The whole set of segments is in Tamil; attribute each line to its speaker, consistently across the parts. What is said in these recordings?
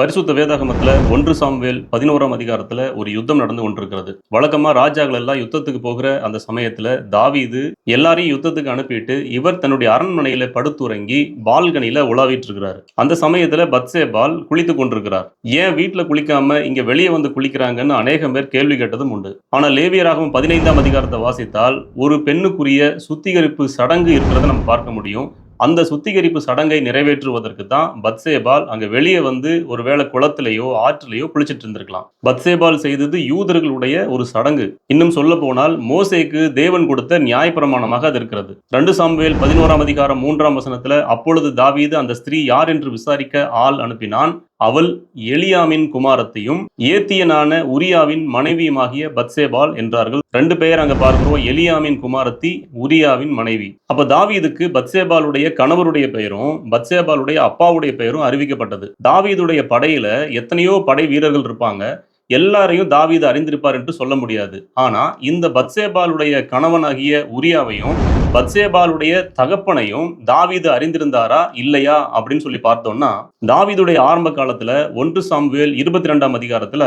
Speaker 1: பரிசுத்த வேதாகமத்தில் ஒன்று சாம்வேல் பதினோராம் அதிகாரத்தில் ஒரு யுத்தம் நடந்து கொண்டிருக்கிறது. வழக்கமாக ராஜாக்கள் எல்லாம் யுத்தத்துக்கு போகிற அந்த சமயத்தில் தாவீது எல்லாரையும் யுத்தத்துக்கு அனுப்பிட்டு இவர் தன்னுடைய அரண்மனையில் படுத்துறங்கி பால்கனியில் உலாவிட்டு இருக்கிறார் அந்த பத்ஸே பால் குளித்து கொண்டிருக்கிறார். ஏன் வீட்டில் குளிக்காம இங்கே வெளியே வந்து குளிக்கிறாங்கன்னு அநேகம் பேர் கேள்வி கேட்டதும் உண்டு. ஆனால் லேவியராகவும் பதினைந்தாம் அதிகாரத்தை வாசித்தால் ஒரு பெண்ணுக்குரிய சுத்திகரிப்பு சடங்கு இருக்கிறத நம்ம பார்க்க முடியும். அந்த சுத்திகரிப்பு சடங்கை நிறைவேற்றுவதற்கு தான் பத்சேபால் அங்கே வெளியே வந்து ஒருவேளை குளத்திலேயோ ஆற்றிலேயோ குளிச்சிட்டு இருந்திருக்கலாம். பத்சேபால் செய்தது யூதர்களுடைய ஒரு சடங்கு. இன்னும் சொல்ல போனால் மோசேக்கு தேவன் கொடுத்த நியாயப்பிரமாணமாக அது இருக்கிறது. ரெண்டு சாம்புவேல் பதினோராம் அதிகாரம் மூன்றாம் வசனத்துல அப்பொழுது தாவீது அந்த ஸ்திரீ யார் என்று விசாரிக்க ஆள் அனுப்பினான்? அவள் எலியாமின் குமாரத்தையும் ஏத்தியனான உரியாவின் மனைவியுமாகிய பத்சேபால் என்றார்கள். ரெண்டு பெயர் அங்க பார்க்கிறோம். எலியாமின் குமாரத்தி உரியாவின் மனைவி. அப்ப தாவீதுக்கு பத்சேபாலுடைய கணவருடைய பெயரும் பத்சேபாலுடைய அப்பாவுடைய பெயரும் அறிவிக்கப்பட்டது. தாவீதுடைய படையில எத்தனையோ படை வீரர்கள் இருப்பாங்க. எல்லாரையும் தாவீது அறிந்திருப்பார் என்று சொல்ல முடியாது. ஆனா இந்த பத்சேபாலுடைய கணவனாகிய உரியாவையும் பத்சேபாலுடைய தகப்பனையும் தாவீது அறிந்திருந்தாரா இல்லையா அப்படின்னு சொல்லி பார்த்தோம்னா தாவீதுடைய ஆரம்ப காலத்துல ஒன்று சாம்வேல் இருபத்தி ரெண்டாம் அதிகாரத்துல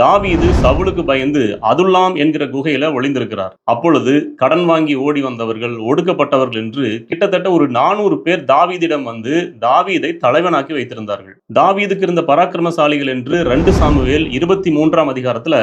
Speaker 1: தாவீது சவுலுக்கு பயந்து அதுல்லாம் என்கிற குகையில ஒளிந்திருக்கிறார். அப்பொழுது கடன் வாங்கி ஓடி வந்தவர்கள் ஒடுக்கப்பட்டவர்கள் என்று கிட்டத்தட்ட ஒரு நானூறு பேர் தாவீதிடம் வந்து தாவீதை தலைவனாக்கி வைத்திருந்தார்கள். தாவீதுக்கு இருந்த பராக்கிரமசாலிகள் என்று ரெண்டு சாமுவேல் இருபத்தி மூன்றாம் அதிகாரத்துல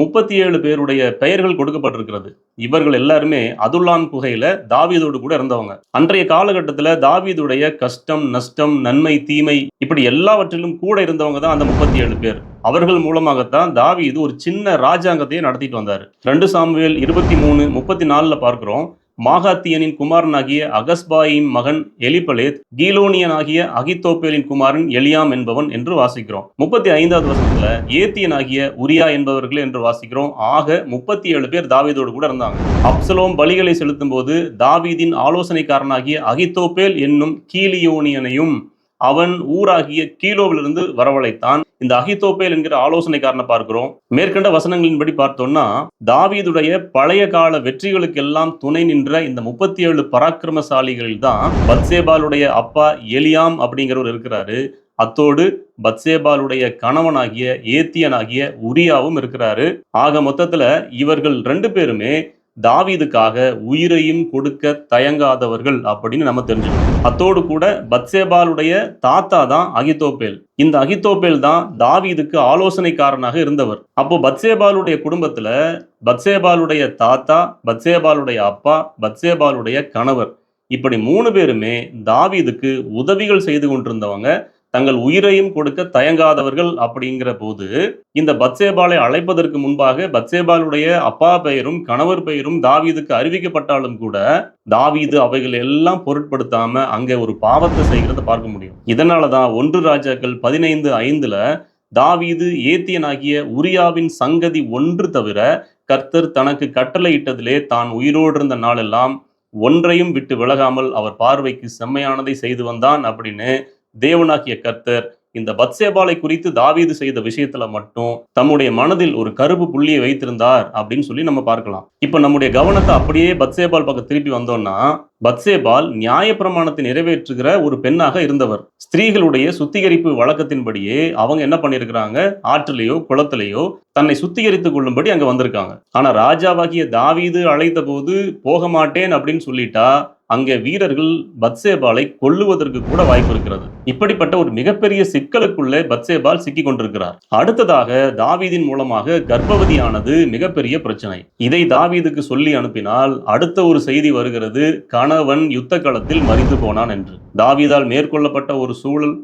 Speaker 1: முப்பத்தி ஏழு பேருடைய பெயர்கள் கொடுக்கப்பட்டிருக்கிறது. இவர்கள் எல்லாருமே அதுல்லான் குகையில தாவீதோடு கூட இருந்தவங்க. அன்றைய காலகட்டத்தில் தாவீதுடைய கஷ்டம் நஷ்டம் நன்மை தீமை இப்படி எல்லாவற்றிலும் கூட இருந்தவங்க தான் அந்த முப்பத்தி ஏழு பேர். அவர்கள் மூலமாகத்தான் தாவீது ஒரு சின்ன ராஜாங்கத்தையே நடத்திட்டு வந்தார். ரெண்டு சாமுவேல் இருபத்தி மூணு முப்பத்தி நாலுல பார்க்கிறோம். மாகாத்தியனின் குமாரனாகிய அகஸ்பாயின் மகன் எலிபலேத் கீலோனியனாகிய அகித்தோப்பேலின் குமாரன் எலியாம் என்பவன் என்று வாசிக்கிறோம். முப்பத்தி ஐந்தாவது வருஷத்துல ஏத்தியனாகிய உரியா என்பவர்கள் என்று வாசிக்கிறோம். ஆக முப்பத்தி ஏழு பேர் தாவீதோடு கூட இருந்தாங்க. அப்சலோம் பலிகளை செலுத்தும் போது தாவீதின் ஆலோசனைக்காரனாகிய அகித்தோப்பேல் என்னும் கீலியோனியனையும் அவன் ஊராகிய கீழோவிலிருந்து வரவழைத்தான். இந்த அகித்தோப்பேல் என்கிற ஆலோசனை காரணம் பார்க்கிறோம். மேற்கண்ட வசனங்களின்படி பார்த்தோம்னா தாவீதுடைய பழைய கால வெற்றிகளுக்கெல்லாம் துணை நின்ற இந்த முப்பத்தி ஏழு பராக்கிரமசாலிகளில் தான் பத்சேபாலுடைய அப்பா எலியாம் அப்படிங்கிறவர் இருக்கிறாரு. அத்தோடு பத்சேபாலுடைய கணவனாகிய ஏத்தியனாகிய உரியாவும் இருக்கிறாரு. ஆக மொத்தத்துல இவர்கள் ரெண்டு பேருமே தாவீதுக்காக உயிரையும் கொடுக்க தயங்காதவர்கள் அப்படின்னு நம்ம தெரிஞ்சுக்கணும். அத்தோடு கூட பத்சேபாலுடைய தாத்தா தான் அகிதோபேல் இந்த அகிதோபேல் தான் தாவீதுக்கு ஆலோசனைக்காரனாக இருந்தவர். அப்போ பத்சேபாலுடைய குடும்பத்துல பத்சேபாலுடைய தாத்தா பத்சேபாலுடைய அப்பா பத்சேபாலுடைய கணவர். இப்படி மூணு பேருமே தாவீதுக்கு உதவிகள் செய்து கொண்டிருந்தவங்க. தங்கள் உயிரையும் கொடுக்க தயங்காதவர்கள் அப்படிங்கிற போது இந்த பத்சேபாலை அழைப்பதற்கு முன்பாக பத்சேபாலுடைய அப்பா பெயரும் கணவர் பெயரும் தாவீதுக்கு அறிவிக்கப்பட்டாலும் கூட தாவீது அவைகள் எல்லாம் பொருட்படுத்தாம அங்கே ஒரு பாவத்தை செய்கிறத பார்க்க முடியும். இதனாலதான் ஒன்று ராஜாக்கள் பதினைந்து ஐந்துல தாவீது ஏத்தியனாகிய உரியாவின் சங்கதி ஒன்று தவிர கர்த்தர் தனக்கு கட்டளையிட்டதிலே தான் உயிரோடு இருந்த நாளெல்லாம் ஒன்றையும் விட்டு விலகாமல் அவர் பார்வைக்கு செம்மையானதை செய்து வந்தான் அப்படின்னு தேவனாகிய கர்த்தர் இந்த பத்சேபாலை குறித்து தாவீது செய்த விஷயத்துல மட்டும் தம்முடைய மனதில் ஒரு கருப்பு புள்ளியை வைத்திருந்தார் அப்படின்னு சொல்லி நம்ம பார்க்கலாம். இப்ப நம்முடைய கவனத்தை அப்படியே பத்சேபால் பக்கம் திருப்பி வந்தோம்னா பத்சேபால் நியாயப்பிரமாணத்தை நிறைவேற்றுகிற ஒரு பெண்ணாக இருந்தவர். ஸ்திரீகளுடைய சுத்திகரிப்பு வழக்கத்தின்படியே அவங்க என்ன பண்ணியிருக்கிறாங்க? ஆற்றிலேயோ குளத்திலேயோ தன்னை சுத்திகரித்துக் கொள்ளும்படி அங்க வந்திருக்காங்க. ஆனா ராஜாவாகிய தாவீது அழைத்த போது போக மாட்டேன் அப்படின்னு சொல்லிட்டா அங்கே வீரர்கள் பத்சேபாலை கொல்லுவதற்கு கூட வாய்ப்பு இருக்கிறது. இப்படிப்பட்ட ஒரு மிகப்பெரிய சிக்கலுக்குள்ளே பத்சேபால் சிக்கி கொண்டிருக்கிறார். அடுத்ததாக தாவீதின் மூலமாக கர்ப்பவதியானது மிகப்பெரிய பிரச்சனை. இதை தாவீதுக்கு சொல்லி அனுப்பினால் அடுத்த ஒரு செய்தி வருகிறது கணவன் யுத்த களத்தில் மறித்து போனான் என்று. தாவீதால் மேற்கொள்ளப்பட்ட ஒரு சூழல்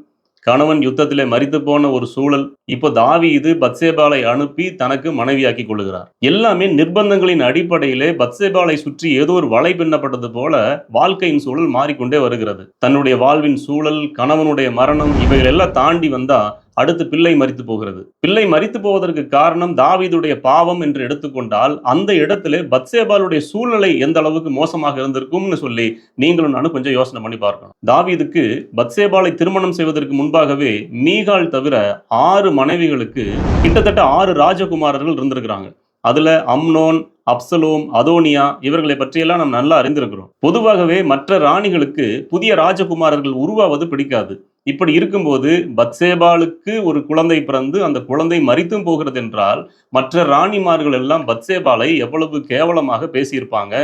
Speaker 1: கணவன் யுத்தத்திலே மறித்து போன ஒரு சூழல் இப்போ தாவி இது பத்சேபாலை அனுப்பி தனக்கு மனைவியாக்கி கொள்ளுகிறார். எல்லாமே நிர்பந்தங்களின் அடிப்படையிலே பத்சேபாலை சுற்றி ஏதோ ஒரு வலை பின்னப்பட்டது போல வாழ்க்கையின் சூழல் மாறிக்கொண்டே வருகிறது. தன்னுடைய வாழ்வின் சூழல் கணவனுடைய மரணம் இவைகள் எல்லாம் தாண்டி வந்தா அடுத்து பிள்ளை மறித்து போகிறது. பிள்ளை மறித்து போவதற்கு காரணம் தாவீதுடைய பாவம் என்று எடுத்துக்கொண்டால் அந்த இடத்துல பத்சேபாலுடைய சூழ்நிலை எந்த அளவுக்கு மோசமாக இருந்திருக்கும்னு சொல்லி நீங்களும் நானும் கொஞ்சம் யோசனை பண்ணி பார்க்கணும். தாவீதுக்கு பத்சேபாலை திருமணம் செய்வதற்கு முன்பாகவே மீகால் தவிர ஆறு மனைவிகளுக்கு கிட்டத்தட்ட ஆறு ராஜகுமாரர்கள் இருந்திருக்கிறாங்க. அதுல அம்னோன் அப்சலோம் அதோனியா இவர்களை பற்றியெல்லாம் நாம் நல்லா அறிந்திருக்கிறோம். பொதுவாகவே மற்ற ராணிகளுக்கு புதிய ராஜகுமாரர்கள் உருவாவது பிடிக்காது. இப்படி இருக்கும்போது பத்சேபாளுக்கு ஒரு குழந்தை பிறந்து அந்த குழந்தை மறித்தும் போகிறது என்றால் மற்ற ராணிமார்கள் எல்லாம் பத்சேபாலை எவ்வளவு கேவலமாக பேசியிருப்பாங்க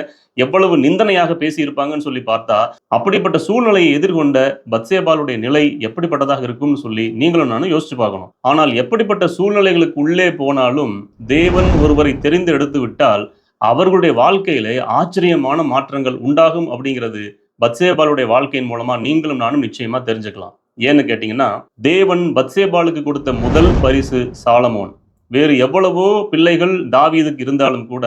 Speaker 1: எவ்வளவு நிந்தனையாக பேசியிருப்பாங்கன்னு சொல்லி பார்த்தா அப்படிப்பட்ட சூழ்நிலையை எதிர்கொண்ட பத்சேபாலுடைய நிலை எப்படிப்பட்டதாக இருக்கும்னு சொல்லி நீங்களும் நானும் யோசிச்சு பார்க்கணும். ஆனால் எப்படிப்பட்ட சூழ்நிலைகளுக்கு உள்ளே போனாலும் தேவன் ஒருவரை தெரிந்து எடுத்து விட்டால் அவர்களுடைய வாழ்க்கையிலே ஆச்சரியமான மாற்றங்கள் உண்டாகும் அப்படிங்கிறது பத்சேபாலுடைய வாழ்க்கையின் மூலமா நீங்களும் நானும் நிச்சயமா தெரிஞ்சுக்கலாம். ஏன்னு கேட்டிங்கன்னா தேவன் பத்சேபாலுக்கு கொடுத்த முதல் பரிசு சாலமோன். வேறு எவ்வளவோ பிள்ளைகள் தாவீதுக்கு இருந்தாலும் கூட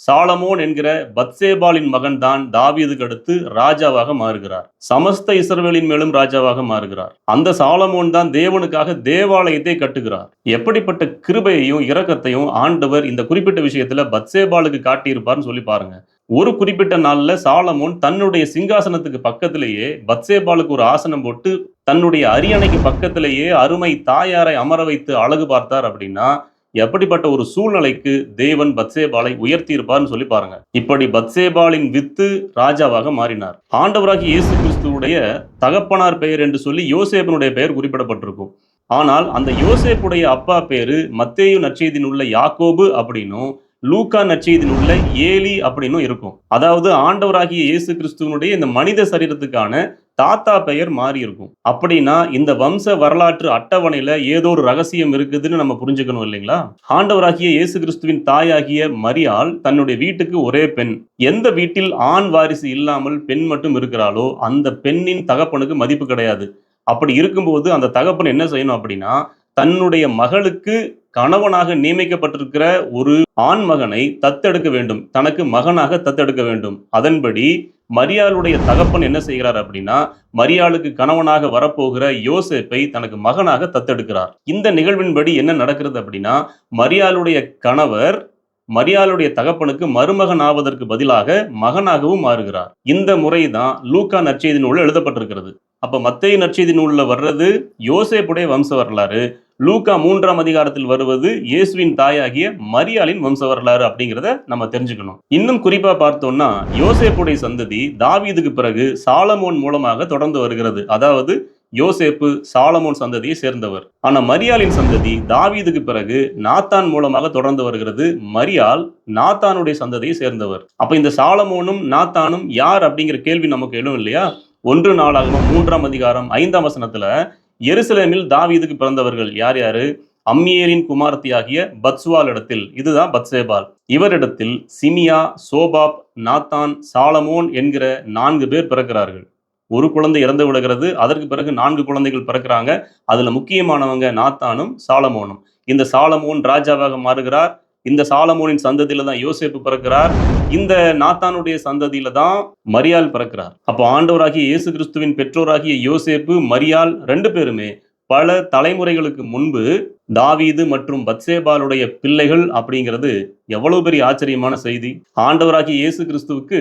Speaker 1: சாலமோன் என்கிற பத்சேபாலின் மகன் தான் தாவீதுக்கு அடுத்து ராஜாவாக மாறுகிறார். சமஸ்த இஸ்ரவேலின் மேலும் ராஜாவாக மாறுகிறார். அந்த சாலமோன் தான் தேவனுக்காக தேவாலயத்தை கட்டுகிறார். எப்படிப்பட்ட கிருபையையும் இரக்கத்தையும் ஆண்டவர் இந்த குறிப்பிட்ட விஷயத்துல பத்சேபாலுக்கு காட்டியிருப்பார்னு சொல்லி பாருங்க. ஒரு குறிப்பிட்ட நாளில் சாலமோன் தன்னுடைய சிங்காசனத்துக்கு பக்கத்திலேயே பத்சேபாலுக்கு ஒரு ஆசனம் போட்டு தன்னுடைய அரியணைக்கு பக்கத்திலேயே அருமை தாயாரை அமர வைத்து அழகு பார்த்தார் அப்படின்னா எப்படிப்பட்ட ஒரு சூழ்நிலைக்கு தேவன் பத்சேபாலை உயர்த்தி இருப்பார்னு சொல்லி பாருங்க. இப்படி பத்சேபாலின் வித்து ராஜாவாக மாறினார். ஆண்டவராகி இயேசு கிறிஸ்துவுடைய தகப்பனார் பெயர் என்று சொல்லி யோசேப்பனுடைய பெயர் குறிப்பிடப்பட்டிருக்கும். ஆனால் அந்த யோசேப்புடைய அப்பா பேரு மத்தேயு நற்செய்தின் உள்ள யாக்கோபு அப்படின்னும் லூக்கா நற்செய்தியில் உள்ள ஏலி அப்படின்னும் இருக்கும். அதாவது ஆண்டவராகிய இயேசு கிறிஸ்துவனுடைய இந்த மனித சரீரத்துக்கான தாத்தா பெயர் மாறி இருக்கும். அப்படின்னா இந்த வம்ச வரலாற்று அட்டவணையில ஏதோ ஒரு ரகசியம் இருக்குதுன்னு நம்ம புரிஞ்சுக்கணும் இல்லைங்களா? ஆண்டவராகிய இயேசு கிறிஸ்துவின் தாயாகிய மரியாள் தன்னுடைய வீட்டுக்கு ஒரே பெண். எந்த வீட்டில் ஆண் வாரிசு இல்லாமல் பெண் மட்டும் இருக்கிறாளோ அந்த பெண்ணின் தகப்பனுக்கு மதிப்பு கிடையாது. அப்படி இருக்கும்போது அந்த தகப்பன் என்ன செய்யணும் அப்படின்னா தன்னுடைய மகளுக்கு கணவனாக நியமிக்கப்பட்டிருக்கிற ஒரு ஆண் மகனை தத்தெடுக்க வேண்டும். தனக்கு மகனாக தத்தெடுக்க வேண்டும். அதன்படி மரியாளுடைய தகப்பன் என்ன செய்கிறார் அப்படின்னா மரியாளுக்கு கணவனாக வரப்போகிற யோசேப்பை தனக்கு மகனாக தத்தெடுக்கிறார். இந்த நிகழ்வின்படி என்ன நடக்கிறது அப்படின்னா மரியாளுடைய கணவர் மரியாளுடைய தகப்பனுக்கு மருமகன் ஆவதற்கு பதிலாக மகனாகவும் மாறுகிறார். இந்த முறை தான் லூக்கா நற்செய்தி நூலில் எழுதப்பட்டிருக்கிறது. அப்ப மத்திய நற்செய்தி நூலில் வர்றது யோசேப்புடைய வம்ச வரலாறு. லூக்கா மூன்றாம் அதிகாரத்தில் வருவது இயேசுவின் தாயாகிய மரியாளின் வம்ச வரலாறு அப்படிங்கிறத நம்ம தெரிஞ்சுக்கணும். இன்னும் குறிப்பா பார்த்தோம்னா யோசேப்புடைய சந்ததி தாவீதுக்கு பிறகு சாலமோன் மூலமாக தொடர்ந்து வருகிறது. அதாவது யோசேப்பு சாலமோன் சந்ததியை சேர்ந்தவர். ஆனா மரியாளின் சந்ததி தாவீதுக்கு பிறகு நாத்தான் மூலமாக தொடர்ந்து வருகிறது. மரியாள் நாத்தானுடைய சந்ததியை சேர்ந்தவர். அப்ப இந்த சாலமோனும் நாத்தானும் யார் அப்படிங்கிற கேள்வி நமக்கு எழும் இல்லையா? ஒன்று நாளாகவும் மூன்றாம் அதிகாரம் ஐந்தாம் வசனத்துல எருசலேமில் தாவீதுக்கு பிறந்தவர்கள் யார் யாரு? அம்மியேலின் குமாரத்தியாகிய பத்சுவால் இடத்தில் இதுதான் பத்சேபால் இவரிடத்தில் சிமியா சோபாப் நாத்தான் சாலமோன் என்கிற நான்கு பேர் பிறக்கிறார்கள். ஒரு குழந்தை இறந்து விடுகிறது. அதற்கு பிறகு நான்கு குழந்தைகள் பிறக்கிறாங்க. அதுல முக்கியமானவங்க நாத்தானும் சாலமோனும். இந்த சாலமோன் ராஜாவாக மாறுகிறார். இந்த சாலமோனின் சந்ததியில தான் யோசேப்பு பிறக்கிறார். இந்த நாத்தானுடைய சந்ததியில தான் மரியால் பிறக்கிறார். அப்போ ஆண்டவராகிய இயேசு கிறிஸ்துவின் பெற்றோராகிய யோசேப்பு மரியால் ரெண்டு பேருமே பல தலைமுறைகளுக்கு முன்பு தாவீது மற்றும் பத்சேபாலுடைய பிள்ளைகள் அப்படிங்கிறது எவ்வளவு பெரிய ஆச்சரியமான செய்தி. ஆண்டவராகிய இயேசு கிறிஸ்துவுக்கு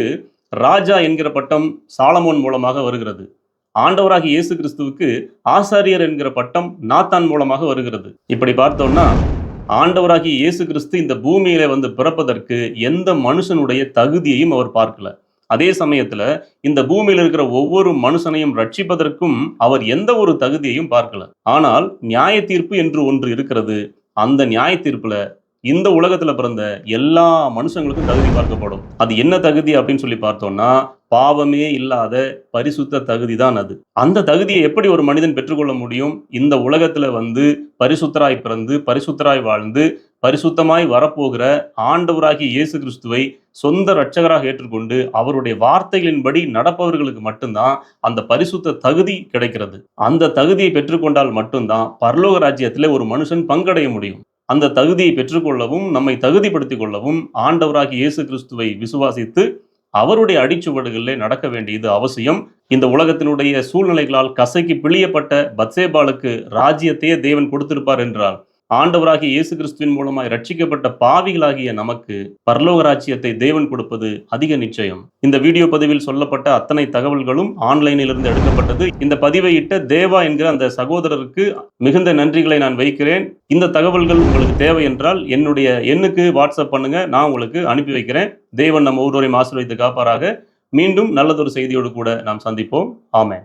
Speaker 1: ராஜா என்கிற பட்டம் சாலமோன் மூலமாக வருகிறது. ஆண்டவராகி இயேசு கிறிஸ்துவுக்கு ஆசாரியர் என்கிற பட்டம் நாத்தான் மூலமாக வருகிறது. இப்படி பார்த்தோம்னா ஆண்டவராகிய இயேசு கிறிஸ்து இந்த பூமியில வந்து பிறப்பதற்கு எந்த மனுஷனுடைய தகுதியையும் அவர் பார்க்கல. அதே சமயத்துல இந்த பூமியில இருக்கிற ஒவ்வொரு மனுஷனையும் ரட்சிப்பதற்கும் அவர் எந்த ஒரு தகுதியையும் பார்க்கல. ஆனால் நியாய தீர்ப்பு என்று ஒன்று இருக்கிறது. அந்த நியாய தீர்ப்புல இந்த உலகத்துல பிறந்த எல்லா மனுஷங்களுக்கும் தகுதி பார்க்கப்படும். அது என்ன தகுதி அப்படின்னு சொல்லி பார்த்தோம்னா பாவமே இல்லாத பரிசுத்த தகுதி தான் அது. அந்த தகுதியை எப்படி ஒரு மனிதன் பெற்றுக்கொள்ள முடியும்? இந்த உலகத்துல வந்து பரிசுத்தராய் பிறந்து பரிசுத்தராய் வாழ்ந்து பரிசுத்தமாய் வரப்போகிற ஆண்டவராகிய இயேசு கிறிஸ்துவை சொந்த ரட்சகராக ஏற்றுக்கொண்டு அவருடைய வார்த்தைகளின்படி நடப்பவர்களுக்கு மட்டும்தான் அந்த பரிசுத்த தகுதி கிடைக்கிறது. அந்த தகுதியை பெற்றுக்கொண்டால் மட்டும்தான் பரலோக ராஜ்யத்திலே ஒரு மனுஷன் பங்கடைய முடியும். அந்த தகுதியை பெற்றுக்கொள்ளவும் நம்மை தகுதிப்படுத்திக் கொள்ளவும் ஆண்டவராகி இயேசு கிறிஸ்துவை விசுவாசித்து அவருடைய அடிச்சுவடுகளிலே நடக்க வேண்டியது அவசியம். இந்த உலகத்தினுடைய சூழ்நிலைகளால் கசைக்கு பிழியப்பட்ட பத்சேபாலுக்கு ராஜ்யத்தையே தேவன் கொடுத்திருப்பார் என்றால் ஆண்டவராகிய இயேசு கிறிஸ்துவின் மூலமாய் ரட்சிக்கப்பட்ட பாவிகளாகிய நமக்கு பரலோக ராஜ்யத்தை தேவன் கொடுப்பது அதிக நிச்சயம். இந்த வீடியோ பதிவில் சொல்லப்பட்ட அத்தனை தகவல்களும் ஆன்லைனிலிருந்து எடுக்கப்பட்டது. இந்த பதிவை இட்ட தேவா என்கிற அந்த சகோதரருக்கு மிகுந்த நன்றிகளை நான் வைக்கிறேன். இந்த தகவல்கள் உங்களுக்கு தேவை என்றால் என்னுடைய எண்ணுக்கு வாட்ஸ்அப் பண்ணுங்க. நான் உங்களுக்கு அனுப்பி வைக்கிறேன். தேவன் நம்ம ஒவ்வொருவரையும் ஆசீர்வைத்து காப்பாராக. மீண்டும் நல்லதொரு செய்தியோடு கூட நாம் சந்திப்போம். ஆமென்.